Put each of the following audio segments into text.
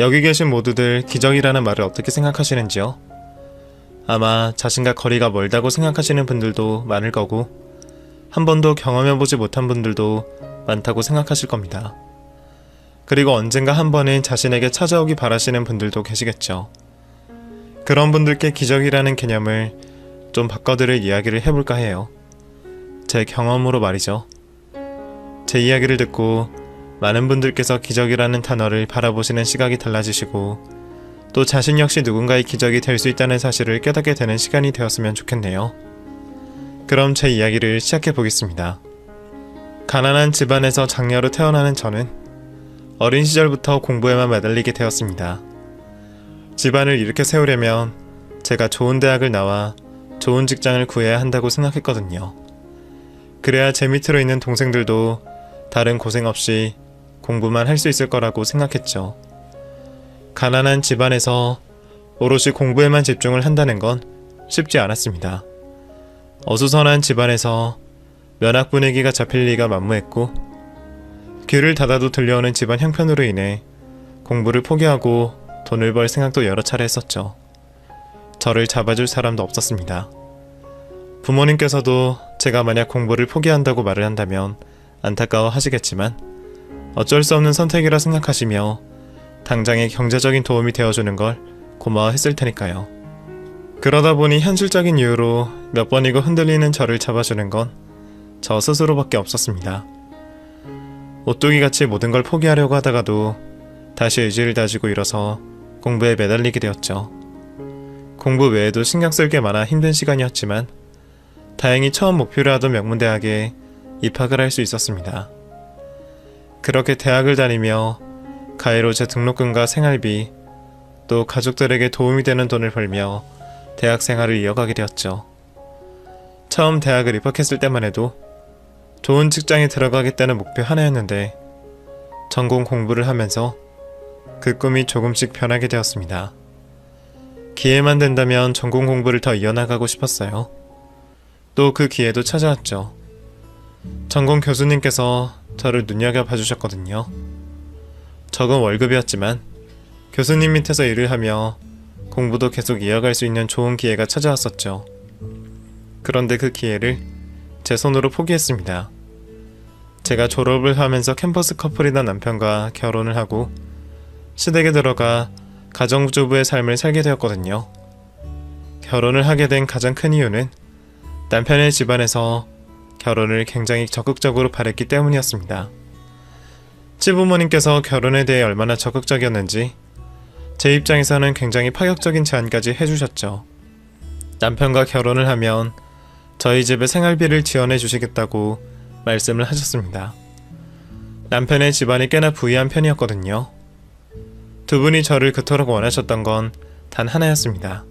여기 계신 모두들 기적이라는 말을 어떻게 생각하시는지요? 아마 자신과 거리가 멀다고 생각하시는 분들도 많을 거고, 한 번도 경험해보지 못한 분들도 많다고 생각하실 겁니다. 그리고 언젠가 한 번은 자신에게 찾아오기 바라시는 분들도 계시겠죠. 그런 분들께 기적이라는 개념을 좀 바꿔드릴 이야기를 해볼까 해요. 제 경험으로 말이죠. 제 이야기를 듣고 많은 분들께서 기적이라는 단어를 바라보시는 시각이 달라지시고 또 자신 역시 누군가의 기적이 될 수 있다는 사실을 깨닫게 되는 시간이 되었으면 좋겠네요. 그럼 제 이야기를 시작해 보겠습니다. 가난한 집안에서 장녀로 태어나는 저는 어린 시절부터 공부에만 매달리게 되었습니다. 집안을 이렇게 세우려면 제가 좋은 대학을 나와 좋은 직장을 구해야 한다고 생각했거든요. 그래야 제 밑으로 있는 동생들도 다른 고생 없이 공부만 할 수 있을 거라고 생각했죠. 가난한 집안에서 오롯이 공부에만 집중을 한다는 건 쉽지 않았습니다. 어수선한 집안에서 면학 분위기가 잡힐 리가 만무했고 귀를 닫아도 들려오는 집안 형편으로 인해 공부를 포기하고 돈을 벌 생각도 여러 차례 했었죠. 저를 잡아줄 사람도 없었습니다. 부모님께서도 제가 만약 공부를 포기한다고 말을 한다면 안타까워 하시겠지만 어쩔 수 없는 선택이라 생각하시며 당장의 경제적인 도움이 되어주는 걸 고마워했을 테니까요. 그러다 보니 현실적인 이유로 몇 번이고 흔들리는 저를 잡아주는 건 저 스스로밖에 없었습니다. 오뚜기 같이 모든 걸 포기하려고 하다가도 다시 의지를 다지고 일어서 공부에 매달리게 되었죠. 공부 외에도 신경 쓸 게 많아 힘든 시간이었지만 다행히 처음 목표로 하던 명문대학에 입학을 할 수 있었습니다. 그렇게 대학을 다니며 가해로 제 등록금과 생활비 또 가족들에게 도움이 되는 돈을 벌며 대학 생활을 이어가게 되었죠. 처음 대학을 입학했을 때만 해도 좋은 직장에 들어가겠다는 목표 하나였는데 전공 공부를 하면서 그 꿈이 조금씩 변하게 되었습니다. 기회만 된다면 전공 공부를 더 이어나가고 싶었어요. 또 그 기회도 찾아왔죠. 전공 교수님께서 저를 눈여겨봐 주셨거든요. 적은 월급이었지만 교수님 밑에서 일을 하며 공부도 계속 이어갈 수 있는 좋은 기회가 찾아왔었죠. 그런데 그 기회를 제 손으로 포기했습니다. 제가 졸업을 하면서 캠퍼스 커플이던 남편과 결혼을 하고 시댁에 들어가 가정주부의 삶을 살게 되었거든요. 결혼을 하게 된 가장 큰 이유는 남편의 집안에서 결혼을 굉장히 적극적으로 바랬기 때문이었습니다. 시부모님께서 결혼에 대해 얼마나 적극적이었는지 제 입장에서는 굉장히 파격적인 제안까지 해주셨죠. 남편과 결혼을 하면 저희 집에 생활비를 지원해 주시겠다고 말씀을 하셨습니다. 남편의 집안이 꽤나 부유한 편이었거든요. 두 분이 저를 그토록 원하셨던 건 단 하나였습니다.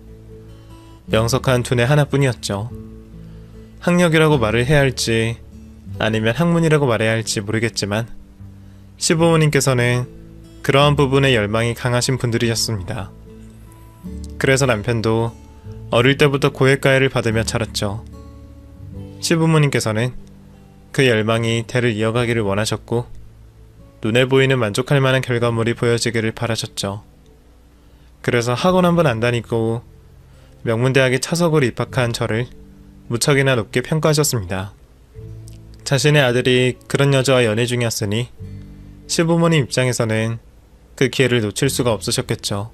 명석한 두뇌 하나뿐이었죠. 학력이라고 말을 해야 할지 아니면 학문이라고 말해야 할지 모르겠지만 시부모님께서는 그러한 부분에 열망이 강하신 분들이셨습니다. 그래서 남편도 어릴 때부터 고액가해를 받으며 자랐죠. 시부모님께서는 그 열망이 대를 이어가기를 원하셨고 눈에 보이는 만족할 만한 결과물이 보여지기를 바라셨죠. 그래서 학원 한 번 안 다니고 명문대학에 차석으로 입학한 저를 무척이나 높게 평가하셨습니다. 자신의 아들이 그런 여자와 연애 중이었으니 시부모님 입장에서는 그 기회를 놓칠 수가 없으셨겠죠.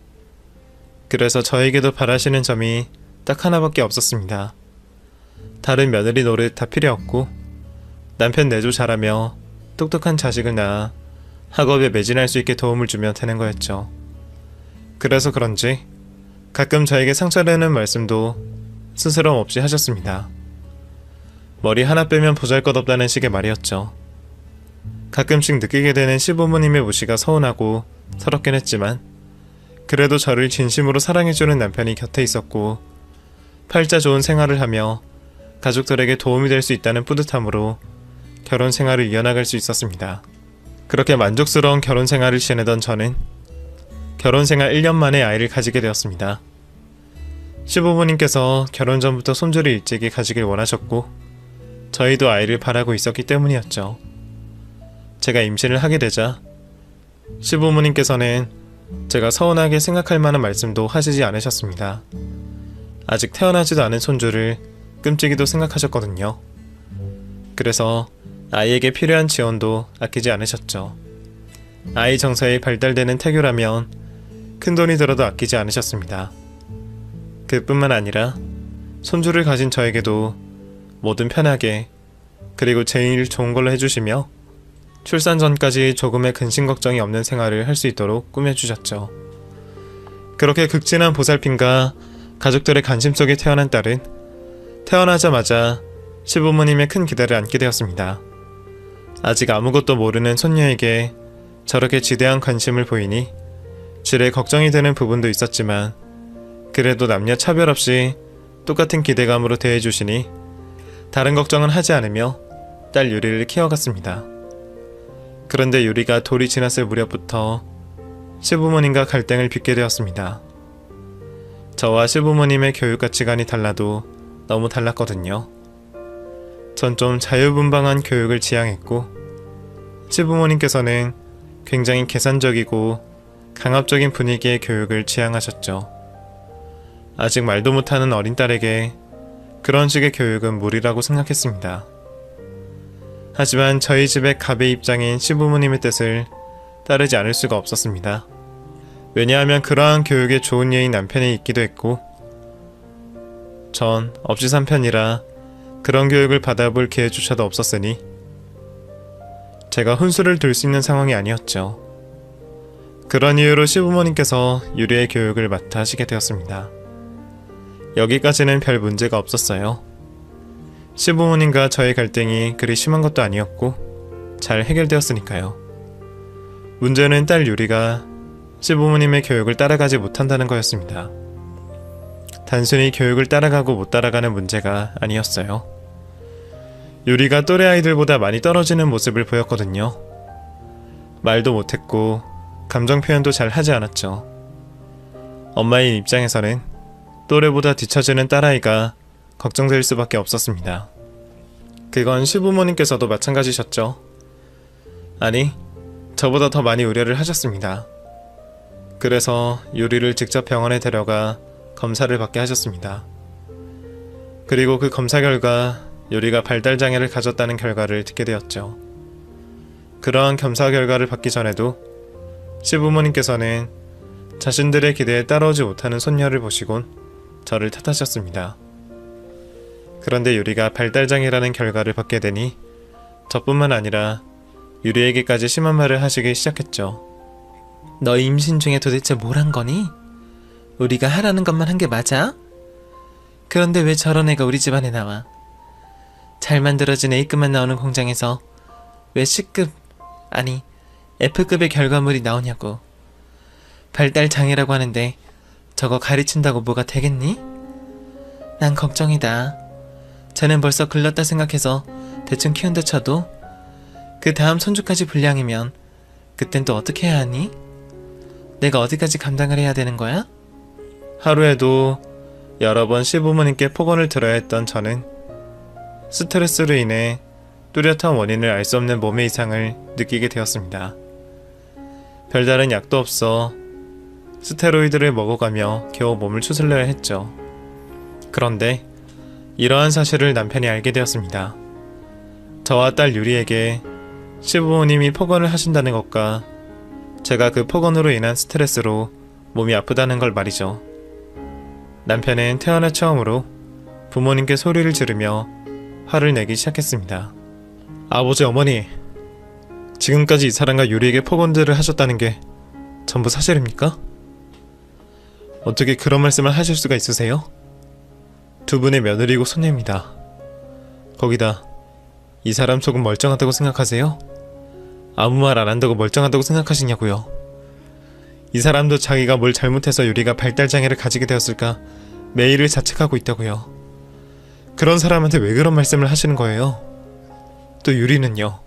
그래서 저에게도 바라시는 점이 딱 하나밖에 없었습니다. 다른 며느리 노릇 다 필요 없고 남편 내조 잘하며 똑똑한 자식을 낳아 학업에 매진할 수 있게 도움을 주면 되는 거였죠. 그래서 그런지 가끔 저에게 상처되는 말씀도 스스럼 없이 하셨습니다. 머리 하나 빼면 보잘것없다는 식의 말이었죠. 가끔씩 느끼게 되는 시부모님의 무시가 서운하고 서럽긴 했지만 그래도 저를 진심으로 사랑해주는 남편이 곁에 있었고 팔자 좋은 생활을 하며 가족들에게 도움이 될 수 있다는 뿌듯함으로 결혼 생활을 이어나갈 수 있었습니다. 그렇게 만족스러운 결혼 생활을 지내던 저는 결혼 생활 1년 만에 아이를 가지게 되었습니다. 시부모님께서 결혼 전부터 손주를 일찍이 가지길 원하셨고 저희도 아이를 바라고 있었기 때문이었죠. 제가 임신을 하게 되자 시부모님께서는 제가 서운하게 생각할 만한 말씀도 하시지 않으셨습니다. 아직 태어나지도 않은 손주를 끔찍이도 생각하셨거든요. 그래서 아이에게 필요한 지원도 아끼지 않으셨죠. 아이 정서에 발달되는 태교라면 큰 돈이 들어도 아끼지 않으셨습니다. 그뿐만 아니라 손주를 가진 저에게도 뭐든 편하게 그리고 제일 좋은 걸로 해주시며 출산 전까지 조금의 근심 걱정이 없는 생활을 할 수 있도록 꾸며주셨죠. 그렇게 극진한 보살핌과 가족들의 관심 속에 태어난 딸은 태어나자마자 시부모님의 큰 기대를 안게 되었습니다. 아직 아무것도 모르는 손녀에게 저렇게 지대한 관심을 보이니 지레 걱정이 되는 부분도 있었지만 그래도 남녀 차별 없이 똑같은 기대감으로 대해주시니 다른 걱정은 하지 않으며 딸 유리를 키워갔습니다. 그런데 유리가 돌이 지났을 무렵부터 시부모님과 갈등을 빚게 되었습니다. 저와 시부모님의 교육 가치관이 달라도 너무 달랐거든요. 전 좀 자유분방한 교육을 지향했고 시부모님께서는 굉장히 계산적이고 강압적인 분위기의 교육을 지향하셨죠. 아직 말도 못하는 어린 딸에게 그런 식의 교육은 무리라고 생각했습니다. 하지만 저희 집의 갑의 입장인 시부모님의 뜻을 따르지 않을 수가 없었습니다. 왜냐하면 그러한 교육에 좋은 예인 남편이 있기도 했고, 전 없이 산 편이라 그런 교육을 받아볼 기회조차도 없었으니, 제가 훈수를 둘 수 있는 상황이 아니었죠. 그런 이유로 시부모님께서 유리의 교육을 맡아 하시게 되었습니다. 여기까지는 별 문제가 없었어요. 시부모님과 저의 갈등이 그리 심한 것도 아니었고 잘 해결되었으니까요. 문제는 딸 유리가 시부모님의 교육을 따라가지 못한다는 거였습니다. 단순히 교육을 따라가고 못 따라가는 문제가 아니었어요. 유리가 또래 아이들보다 많이 떨어지는 모습을 보였거든요. 말도 못했고 감정 표현도 잘 하지 않았죠. 엄마인 입장에서는 또래보다 뒤처지는 딸아이가 걱정될 수밖에 없었습니다. 그건 시부모님께서도 마찬가지셨죠. 아니, 저보다 더 많이 우려를 하셨습니다. 그래서 유리를 직접 병원에 데려가 검사를 받게 하셨습니다. 그리고 그 검사 결과 유리가 발달 장애를 가졌다는 결과를 듣게 되었죠. 그러한 검사 결과를 받기 전에도 시부모님께서는 자신들의 기대에 따라오지 못하는 손녀를 보시곤 저를 탓하셨습니다. 그런데 유리가 발달장애라는 결과를 받게 되니 저뿐만 아니라 유리에게까지 심한 말을 하시기 시작했죠. 너 임신 중에 도대체 뭘 한 거니? 우리가 하라는 것만 한 게 맞아? 그런데 왜 저런 애가 우리 집안에 나와? 잘 만들어진 A급만 나오는 공장에서 왜 C급, 아니 F급의 결과물이 나오냐고. 발달 장애라고 하는데 저거 가르친다고 뭐가 되겠니? 난 걱정이다. 쟤는 벌써 글렀다 생각해서 대충 키운다 쳐도 그 다음 손주까지 불량이면 그땐 또 어떻게 해야 하니? 내가 어디까지 감당을 해야 되는 거야? 하루에도 여러 번 시부모님께 폭언을 들어야 했던 저는 스트레스로 인해 뚜렷한 원인을 알 수 없는 몸의 이상을 느끼게 되었습니다. 별다른 약도 없어 스테로이드를 먹어가며 겨우 몸을 추스려야 했죠. 그런데 이러한 사실을 남편이 알게 되었습니다. 저와 딸 유리에게 시부모님이 폭언을 하신다는 것과 제가 그 폭언으로 인한 스트레스로 몸이 아프다는 걸 말이죠. 남편은 태어나 처음으로 부모님께 소리를 지르며 화를 내기 시작했습니다. 아버지, 어머니, 지금까지 이 사람과 유리에게 폭언들을 하셨다는 게 전부 사실입니까? 어떻게 그런 말씀을 하실 수가 있으세요? 두 분의 며느리고 손녀입니다. 거기다 이 사람 조금 멀쩡하다고 생각하세요? 아무 말 안 한다고 멀쩡하다고 생각하시냐고요? 이 사람도 자기가 뭘 잘못해서 유리가 발달 장애를 가지게 되었을까 매일을 자책하고 있다고요. 그런 사람한테 왜 그런 말씀을 하시는 거예요? 또 유리는요?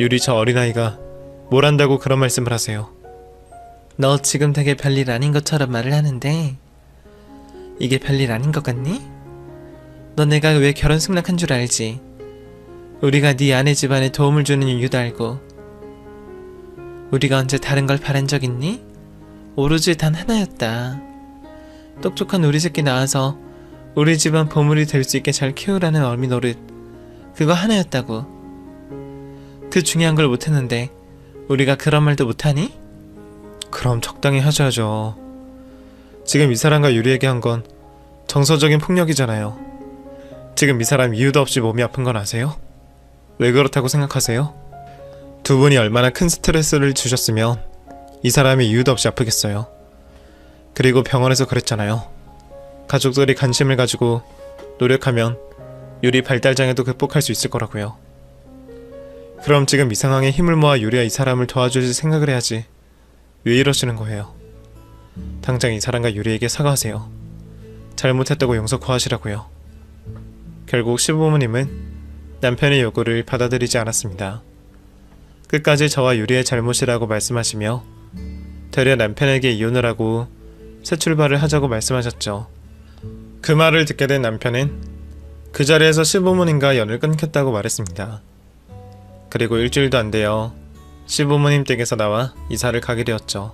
유리 저 어린아이가 뭘 한다고 그런 말씀을 하세요? 너 지금 되게 별일 아닌 것처럼 말을 하는데 이게 별일 아닌 것 같니? 너 내가 왜 결혼 승낙한 줄 알지? 우리가 네 아내 집안에 도움을 주는 이유도 알고 우리가 언제 다른 걸 바란 적 있니? 오로지 단 하나였다. 똑똑한 우리 새끼 낳아서 우리 집안 보물이 될 수 있게 잘 키우라는 어미 노릇. 그거 하나였다고. 그 중요한 걸 못했는데 우리가 그런 말도 못하니? 그럼 적당히 하셔야죠. 지금 이 사람과 유리에게 한 건 정서적인 폭력이잖아요. 지금 이 사람 이유도 없이 몸이 아픈 건 아세요? 왜 그렇다고 생각하세요? 두 분이 얼마나 큰 스트레스를 주셨으면 이 사람이 이유도 없이 아프겠어요. 그리고 병원에서 그랬잖아요. 가족들이 관심을 가지고 노력하면 유리 발달장애도 극복할 수 있을 거라고요. 그럼 지금 이 상황에 힘을 모아 유리가 이 사람을 도와줄 생각을 해야지. 왜 이러시는 거예요? 당장 이 사람과 유리에게 사과하세요. 잘못했다고 용서 구하시라고요. 결국 시부모님은 남편의 요구를 받아들이지 않았습니다. 끝까지 저와 유리의 잘못이라고 말씀하시며 되려 남편에게 이혼을 하고 새 출발을 하자고 말씀하셨죠. 그 말을 듣게 된 남편은 그 자리에서 시부모님과 연을 끊겠다고 말했습니다. 그리고 일주일도 안 되어 시부모님 댁에서 나와 이사를 가게 되었죠.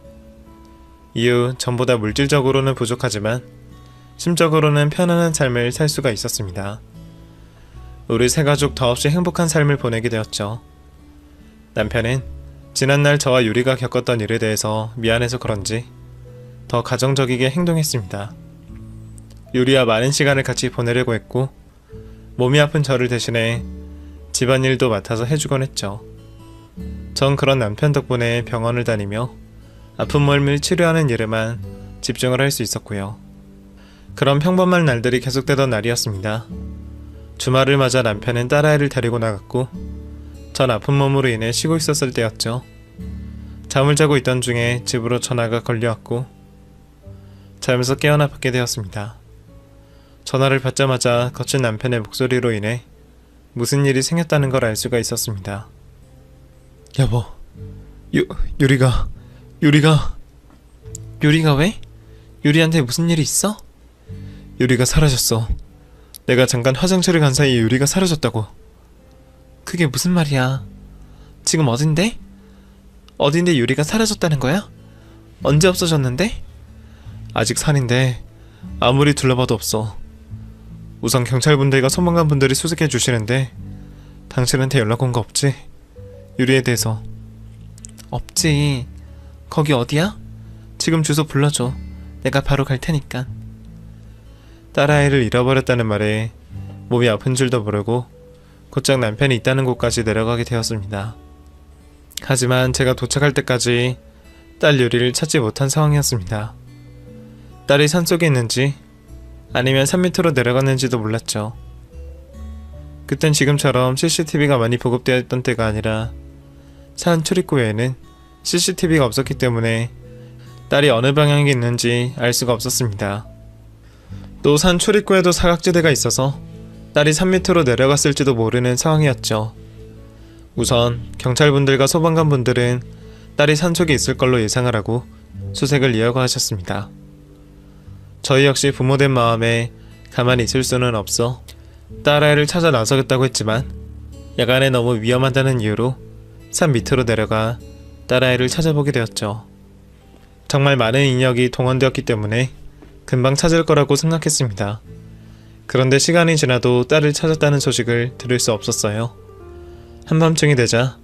이후 전보다 물질적으로는 부족하지만 심적으로는 편안한 삶을 살 수가 있었습니다. 우리 세 가족 더없이 행복한 삶을 보내게 되었죠. 남편은 지난날 저와 유리가 겪었던 일에 대해서 미안해서 그런지 더 가정적이게 행동했습니다. 유리와 많은 시간을 같이 보내려고 했고 몸이 아픈 저를 대신해 집안일도 맡아서 해주곤 했죠. 전 그런 남편 덕분에 병원을 다니며 아픈 몸을 치료하는 일에만 집중을 할 수 있었고요. 그런 평범한 날들이 계속되던 날이었습니다. 주말을 맞아 남편은 딸아이를 데리고 나갔고 전 아픈 몸으로 인해 쉬고 있었을 때였죠. 잠을 자고 있던 중에 집으로 전화가 걸려왔고 잠에서 깨어나 받게 되었습니다. 전화를 받자마자 거친 남편의 목소리로 인해 무슨 일이 생겼다는 걸 알 수가 있었습니다. 여보, 유, 유리가, 유리가, 유리가 왜? 유리한테 무슨 일이 있어? 유리가 사라졌어. 내가 잠깐 화장실을 간 사이에 유리가 사라졌다고. 그게 무슨 말이야? 지금 어딘데? 어딘데 유리가 사라졌다는 거야? 언제 없어졌는데? 아직 산인데 아무리 둘러봐도 없어. 우선 경찰분들과 소방관 분들이 수색해 주시는데 당신한테 연락 온 거 없지? 유리에 대해서 없지. 거기 어디야? 지금 주소 불러줘. 내가 바로 갈 테니까. 딸아이를 잃어버렸다는 말에 몸이 아픈 줄도 모르고 곧장 남편이 있다는 곳까지 내려가게 되었습니다. 하지만 제가 도착할 때까지 딸 유리를 찾지 못한 상황이었습니다. 딸이 산속에 있는지 아니면 산 밑으로 내려갔는지도 몰랐죠. 그땐 지금처럼 CCTV가 많이 보급되어 있던 때가 아니라 산 출입구에는 CCTV가 없었기 때문에 딸이 어느 방향에 있는지 알 수가 없었습니다. 또 산 출입구에도 사각지대가 있어서 딸이 산 밑으로 내려갔을지도 모르는 상황이었죠. 우선 경찰분들과 소방관분들은 딸이 산속에 있을 걸로 예상을 하고 수색을 이어가 하셨습니다. 저희 역시 부모된 마음에 가만히 있을 수는 없어 딸아이를 찾아 나서겠다고 했지만 야간에 너무 위험하다는 이유로 산 밑으로 내려가 딸아이를 찾아보게 되었죠. 정말 많은 인력이 동원되었기 때문에 금방 찾을 거라고 생각했습니다. 그런데 시간이 지나도 딸을 찾았다는 소식을 들을 수 없었어요. 한밤중이 되자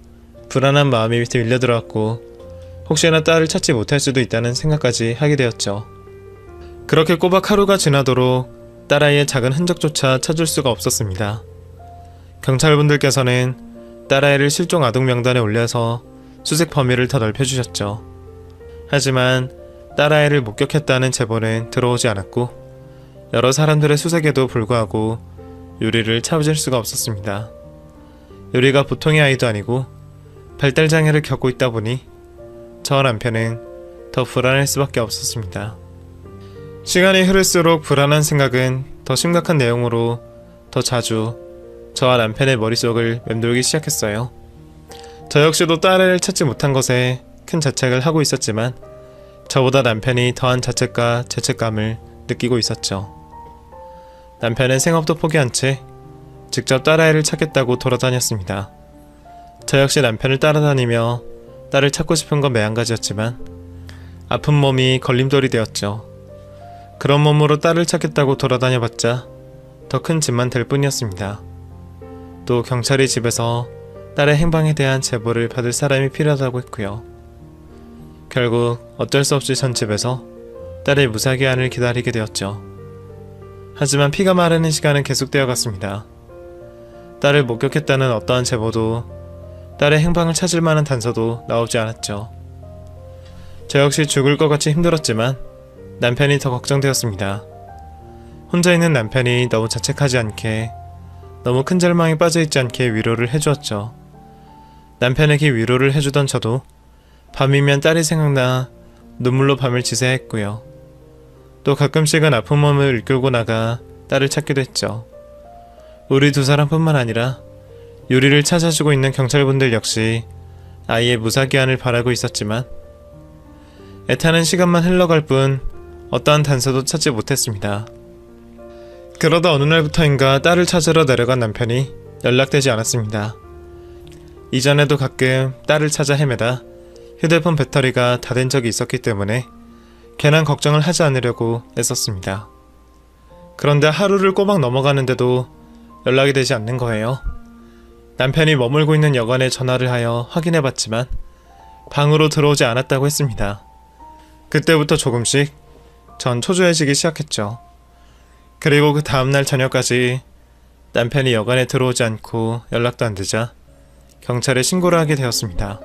불안한 마음이 밀려들어왔고 혹시나 딸을 찾지 못할 수도 있다는 생각까지 하게 되었죠. 그렇게 꼬박 하루가 지나도록 딸아이의 작은 흔적조차 찾을 수가 없었습니다. 경찰분들께서는 딸아이를 실종 아동 명단에 올려서 수색 범위를 더 넓혀주셨죠. 하지만 딸아이를 목격했다는 제보는 들어오지 않았고 여러 사람들의 수색에도 불구하고 유리를 찾을 수가 없었습니다. 유리가 보통의 아이도 아니고 발달 장애를 겪고 있다 보니 저 남편은 더 불안할 수밖에 없었습니다. 시간이 흐를수록 불안한 생각은 더 심각한 내용으로 더 자주 저와 남편의 머릿속을 맴돌기 시작했어요. 저 역시도 딸을 찾지 못한 것에 큰 자책을 하고 있었지만 저보다 남편이 더한 자책과 죄책감을 느끼고 있었죠. 남편은 생업도 포기한 채 직접 딸아이를 찾겠다고 돌아다녔습니다. 저 역시 남편을 따라다니며 딸을 찾고 싶은 건 매한가지였지만 아픈 몸이 걸림돌이 되었죠. 그런 몸으로 딸을 찾겠다고 돌아다녀봤자 더 큰 짐만 될 뿐이었습니다. 또 경찰이 집에서 딸의 행방에 대한 제보를 받을 사람이 필요하다고 했고요. 결국 어쩔 수 없이 전 집에서 딸의 무사기한을 기다리게 되었죠. 하지만 피가 마르는 시간은 계속되어 갔습니다. 딸을 목격했다는 어떠한 제보도 딸의 행방을 찾을 만한 단서도 나오지 않았죠. 저 역시 죽을 것 같이 힘들었지만 남편이 더 걱정되었습니다. 혼자 있는 남편이 너무 자책하지 않게 너무 큰 절망에 빠져있지 않게 위로를 해주었죠. 남편에게 위로를 해주던 저도 밤이면 딸이 생각나 눈물로 밤을 지새했고요. 또 가끔씩은 아픈 몸을 이끌고 나가 딸을 찾기도 했죠. 우리 두 사람뿐만 아니라 유리를 찾아주고 있는 경찰분들 역시 아이의 무사기한을 바라고 있었지만 애타는 시간만 흘러갈 뿐 어떠한 단서도 찾지 못했습니다. 그러다 어느 날부터인가 딸을 찾으러 내려간 남편이 연락되지 않았습니다. 이전에도 가끔 딸을 찾아 헤매다 휴대폰 배터리가 다 된 적이 있었기 때문에 괜한 걱정을 하지 않으려고 애썼습니다. 그런데 하루를 꼬박 넘어가는데도 연락이 되지 않는 거예요. 남편이 머물고 있는 여관에 전화를 하여 확인해 봤지만 방으로 들어오지 않았다고 했습니다. 그때부터 조금씩 전 초조해지기 시작했죠. 그리고 그 다음날 저녁까지 남편이 여관에 들어오지 않고 연락도 안 되자 경찰에 신고를 하게 되었습니다.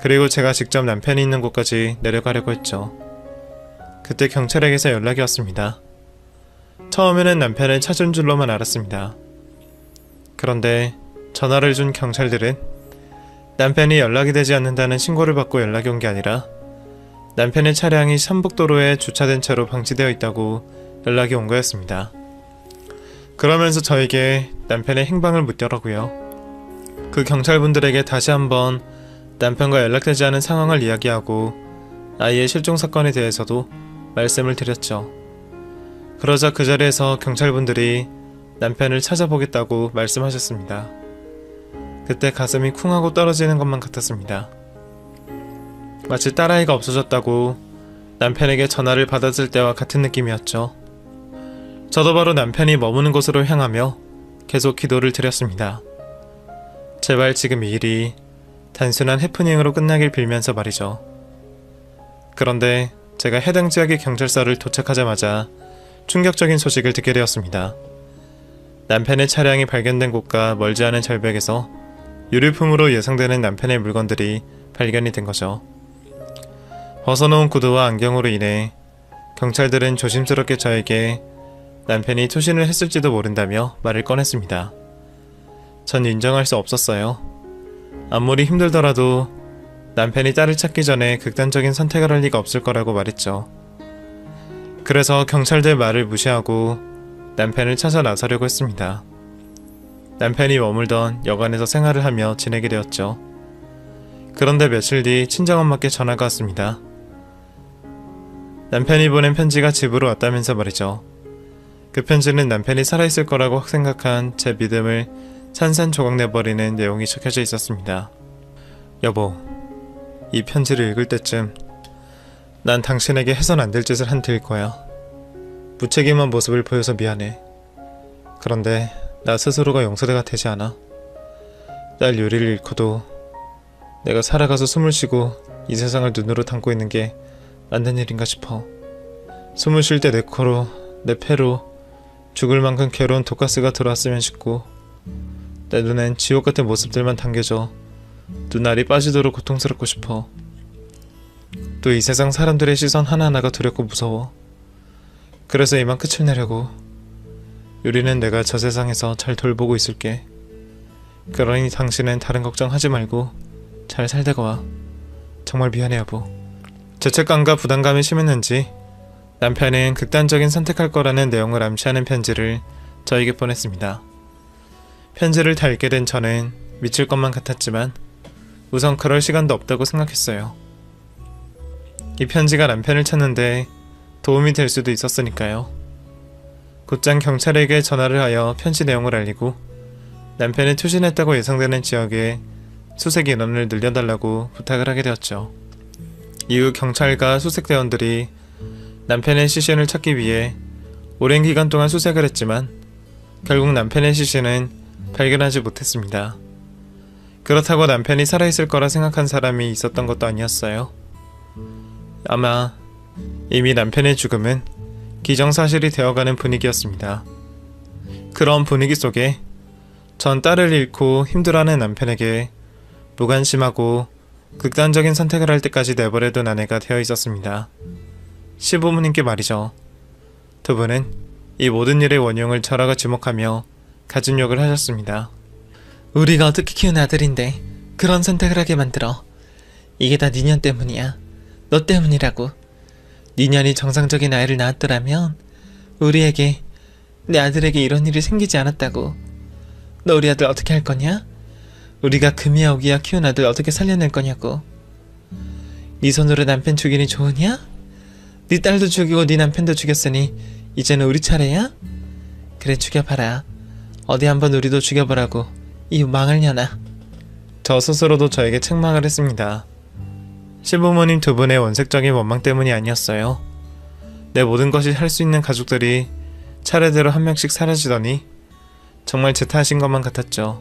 그리고 제가 직접 남편이 있는 곳까지 내려가려고 했죠. 그때 경찰에게서 연락이 왔습니다. 처음에는 남편을 찾은 줄로만 알았습니다. 그런데 전화를 준 경찰들은 남편이 연락이 되지 않는다는 신고를 받고 연락이 온 게 아니라 남편의 차량이 삼북도로에 주차된 채로 방치되어 있다고 연락이 온 거였습니다. 그러면서 저에게 남편의 행방을 묻더라고요. 그 경찰분들에게 다시 한번 남편과 연락되지 않은 상황을 이야기하고 아이의 실종 사건에 대해서도 말씀을 드렸죠. 그러자 그 자리에서 경찰분들이 남편을 찾아보겠다고 말씀하셨습니다. 그때 가슴이 쿵 하고 떨어지는 것만 같았습니다. 마치 딸아이가 없어졌다고 남편에게 전화를 받았을 때와 같은 느낌이었죠. 저도 바로 남편이 머무는 곳으로 향하며 계속 기도를 드렸습니다. 제발 지금 이 일이 단순한 해프닝으로 끝나길 빌면서 말이죠. 그런데 제가 해당 지역의 경찰서를 도착하자마자 충격적인 소식을 듣게 되었습니다. 남편의 차량이 발견된 곳과 멀지 않은 절벽에서 유류품으로 예상되는 남편의 물건들이 발견이 된 거죠. 벗어놓은 구두와 안경으로 인해 경찰들은 조심스럽게 저에게 남편이 투신을 했을지도 모른다며 말을 꺼냈습니다. 전 인정할 수 없었어요. 아무리 힘들더라도 남편이 딸을 찾기 전에 극단적인 선택을 할 리가 없을 거라고 말했죠. 그래서 경찰들 말을 무시하고 남편을 찾아 나서려고 했습니다. 남편이 머물던 여관에서 생활을 하며 지내게 되었죠. 그런데 며칠 뒤 친정엄마께 전화가 왔습니다. 남편이 보낸 편지가 집으로 왔다면서 말이죠. 그 편지는 남편이 살아있을 거라고 생각한 제 믿음을 산산조각 내버리는 내용이 적혀져 있었습니다. 여보, 이 편지를 읽을 때쯤 난 당신에게 해선 안 될 짓을 한 들 거야. 무책임한 모습을 보여서 미안해. 그런데 나 스스로가 용서대가 되지 않아. 딸 유리를 잃고도 내가 살아가서 숨을 쉬고 이 세상을 눈으로 담고 있는 게 맞는 일인가 싶어. 숨을 쉴 때 내 코로, 내 폐로 죽을 만큼 괴로운 독가스가 들어왔으면 싶고 내 눈엔 지옥 같은 모습들만 담겨져 눈알이 빠지도록 고통스럽고 싶어. 또 이 세상 사람들의 시선 하나하나가 두렵고 무서워. 그래서 이만 끝을 내려고. 유리는 내가 저 세상에서 잘 돌보고 있을게. 그러니 당신은 다른 걱정하지 말고 잘 살다가 와. 정말 미안해 여보. 죄책감과 부담감이 심했는지 남편은 극단적인 선택할 거라는 내용을 암시하는 편지를 저에게 보냈습니다. 편지를 다 읽게 된 저는 미칠 것만 같았지만 우선 그럴 시간도 없다고 생각했어요. 이 편지가 남편을 찾는데 도움이 될 수도 있었으니까요. 곧장 경찰에게 전화를 하여 편지 내용을 알리고 남편이 투신했다고 예상되는 지역에 수색 인원을 늘려달라고 부탁을 하게 되었죠. 이후 경찰과 수색대원들이 남편의 시신을 찾기 위해 오랜 기간 동안 수색을 했지만 결국 남편의 시신은 발견하지 못했습니다. 그렇다고 남편이 살아있을 거라 생각한 사람이 있었던 것도 아니었어요. 아마 이미 남편의 죽음은 기정사실이 되어가는 분위기였습니다. 그런 분위기 속에 전 딸을 잃고 힘들어하는 남편에게 무관심하고 극단적인 선택을 할 때까지 내버려둔 아내가 되어 있었습니다. 시부모님께 말이죠. 두 분은 이 모든 일의 원흉을 철학을 지목하며 가진 욕을 하셨습니다. 우리가 어떻게 키운 아들인데 그런 선택을 하게 만들어. 이게 다 니년 때문이야. 너 때문이라고. 니년이 정상적인 아이를 낳았더라면 우리에게 내 아들에게 이런 일이 생기지 않았다고. 너 우리 아들 어떻게 할 거냐? 우리가 금이야 오기야 키운 아들 어떻게 살려낼 거냐고. 네 손으로 남편 죽이니 좋으냐? 네 딸도 죽이고 네 남편도 죽였으니 이제는 우리 차례야? 그래 죽여봐라. 어디 한번 우리도 죽여보라고. 이 망할 년아. 저 스스로도 저에게 책망을 했습니다. 시부모님 두 분의 원색적인 원망 때문이 아니었어요. 내 모든 것이 할 수 있는 가족들이 차례대로 한 명씩 사라지더니 정말 제 탓인 것만 같았죠.